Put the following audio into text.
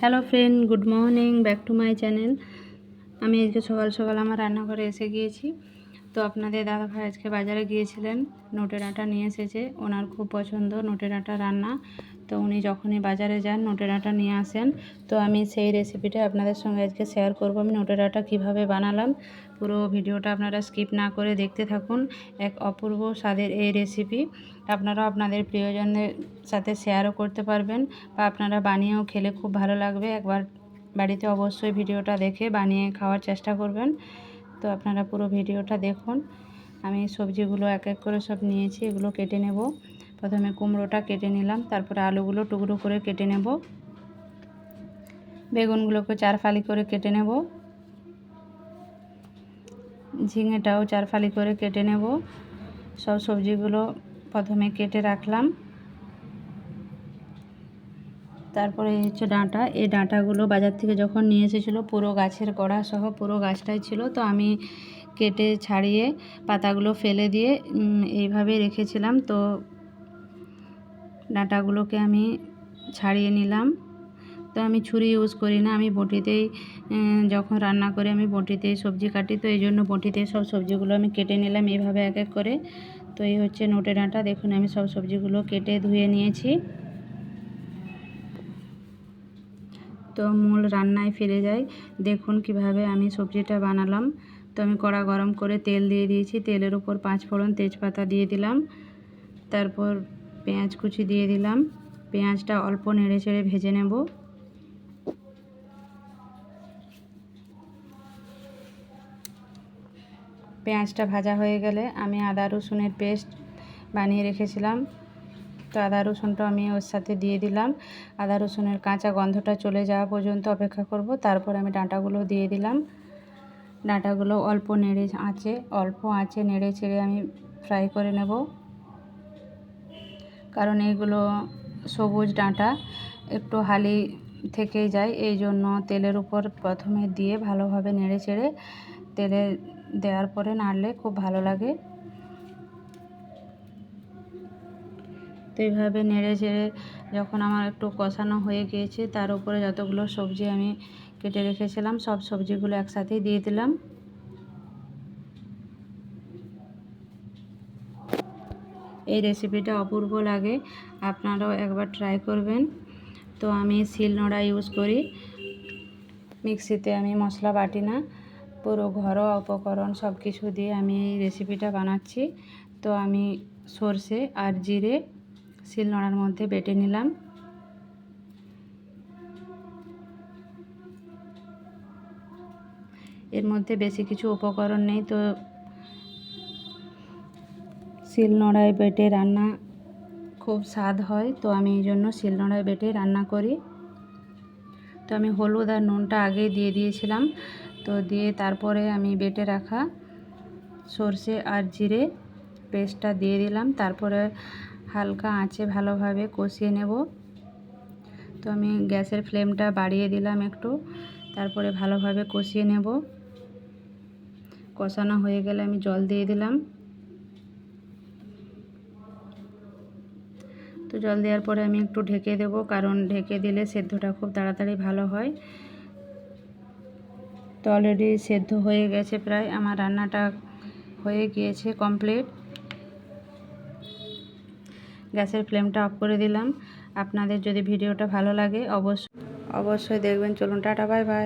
Hello friend good morning back to my channel আমি আজকে সকাল সকাল আমার রান্নাঘরে এসে গিয়েছি। তো আপনাদের দাদা ভাই আজকে বাজারে গিয়েছিলেন। নোটের আটা নিয়ে এসেছে। ওনার খুব পছন্দ নোটের আটা রান্না। তো উনি যখনই বাজারে যান নোটের আটা নিয়ে আসেন। তো আমি সেই রেসিপিটা আপনাদের সঙ্গে আজকে শেয়ার করব। আমি নোটের আটা কীভাবে বানালাম, পুরো ভিডিওটা আপনারা স্কিপ না করে দেখতে থাকুন। এক অপূর্ব স্বাদের এই রেসিপি আপনারাও আপনাদের প্রিয়জনদের সাথে শেয়ারও করতে পারবেন বা আপনারা বানিয়েও খেলে খুব ভালো লাগবে। একবার বাড়িতে অবশ্যই ভিডিওটা দেখে বানিয়ে খাওয়ার চেষ্টা করবেন। তো আপনারা পুরো ভিডিওটা দেখুন। আমি সবজিগুলো এক এক করে সব নিয়েছি, এগুলো কেটে নেব। প্রথমে কুমড়োটা কেটে নিলাম, তারপরে আলুগুলো টুকরো করে কেটে নেব। বেগুনগুলোকে চার ফালি করে কেটে নেব। ঝিঙেটাও চার ফালি করে কেটে নেব। সব সবজিগুলো প্রথমে কেটে রাখলাম। তারপরে হচ্ছে ডাঁটা। এই ডাঁটাগুলো বাজার থেকে যখন নিয়ে এসেছিল, পুরো গাছের গোড়া সহ পুরো গাছটাই ছিল, তো আমি কেটে ছাড়িয়ে পাতাগুলো ফেলে দিয়ে এইভাবে রেখেছিলাম। তো ডাঁটাগুলোকে আমি ছাড়িয়ে নিলাম। তো আমি ছুরি ইউজ করি না, আমি বটিতেই যখন রান্না করি আমি বটিতেই সবজি কাটি, তো এই জন্য বটিতেই সব সবজিগুলো আমি কেটে নিলাম এইভাবে এক এক করে। তো এই হচ্ছে নোটে ডাঁটা, দেখুন আমি সব সবজিগুলো কেটে ধুয়ে নিয়েছি। তো মূল রান্নায় ফিরে যাই, দেখুন কীভাবে আমি সবজিটা বানালাম। তো আমি কড়া গরম করে তেল দিয়ে দিয়েছি, তেলের উপর পাঁচ ফোড়ন তেজপাতা দিয়ে দিলাম। তারপর পেঁয়াজ কুচি দিয়ে দিলাম। পেঁয়াজটা অল্প নেড়ে চেড়ে ভেজে নেব। পেঁয়াজটা ভাজা হয়ে গেলে আমি আদা রসুনের পেস্ট বানিয়ে রেখেছিলাম। তো আদা রসুনটা আমি ওর সাথে দিয়ে দিলাম। আদা রসুনের কাঁচা গন্ধটা চলে যাওয়া পর্যন্ত অপেক্ষা করব। তারপর আমি ডাঁটাগুলো দিয়ে দিলাম। ডাঁটাগুলো অল্প নেড়ে আঁচে অল্প আঁচে নেড়ে চেড়ে আমি ফ্রাই করে নেব। কারণ এইগুলো সবুজ ডাঁটা, একটু হালি থেকেই যায়। এই জন্য তেলের উপর প্রথমে দিয়ে ভালোভাবে নেড়ে চেড়ে তেলে দেওয়ার পরে নাড়লে খুব ভালো লাগে। তো এইভাবে নেড়ে চেড়ে যখন আমার একটু কষানো হয়ে গিয়েছে, তার উপরে যতগুলো সবজি আমি কেটে রেখেছিলাম, সব সবজিগুলো একসাথেই দিয়ে দিলাম। এই রেসিপিটা অপূর্ব লাগে, আপনারাও একবার ট্রাই করবেন। তো আমি শিল নোড়া ইউজ করি। মিক্সিতে আমি মশলা বাটি না পুরো ঘরোয়া উপকরণ সব কিছু দিয়ে আমি এই রেসিপিটা বানাচ্ছি। তো আমি সর্ষে আর জিরে শিল নোড়ার মধ্যে বেটে নিলাম। এর মধ্যে বেশি কিছু উপকরণ নেই, তো শিল নোড়ায় বেটে রান্না খুব স্বাদ হয়, তো আমি এই জন্য শিল নোড়ায় বেটে রান্না করি। তো আমি হলুদ আর নুনটা আগে দিয়ে দিয়েছিলাম। তো দিয়ে তারপরে আমি বেটে রাখা সর্ষে আর জিরে পেস্টটা দিয়ে দিলাম। তারপরে হালকা আঁচে ভালোভাবে কষিয়ে নেব। তো আমি গ্যাসের ফ্লেমটা বাড়িয়ে দিলাম একটু। তারপরে ভালোভাবে কষিয়ে নেব। কষানো হয়ে গেলে আমি জল দিয়ে দিলাম। তো জল দেওয়ার পরে আমি একটু ঢেকে দেব, কারণ ঢেকে দিলে সেদ্ধটা খুব তাড়াতাড়ি ভালো হয়। তো অলরেডি সেদ্ধ হয়ে গেছে প্রায়, আমার রান্নাটা হয়ে গিয়েছে কমপ্লিট গ্যাসের ফ্লেমটা অফ করে দিলাম। আপনাদের যদি ভিডিওটা ভালো লাগে অবশ্যই অবশ্যই দেখবেন। চলুন, টাটা, বাই বাই।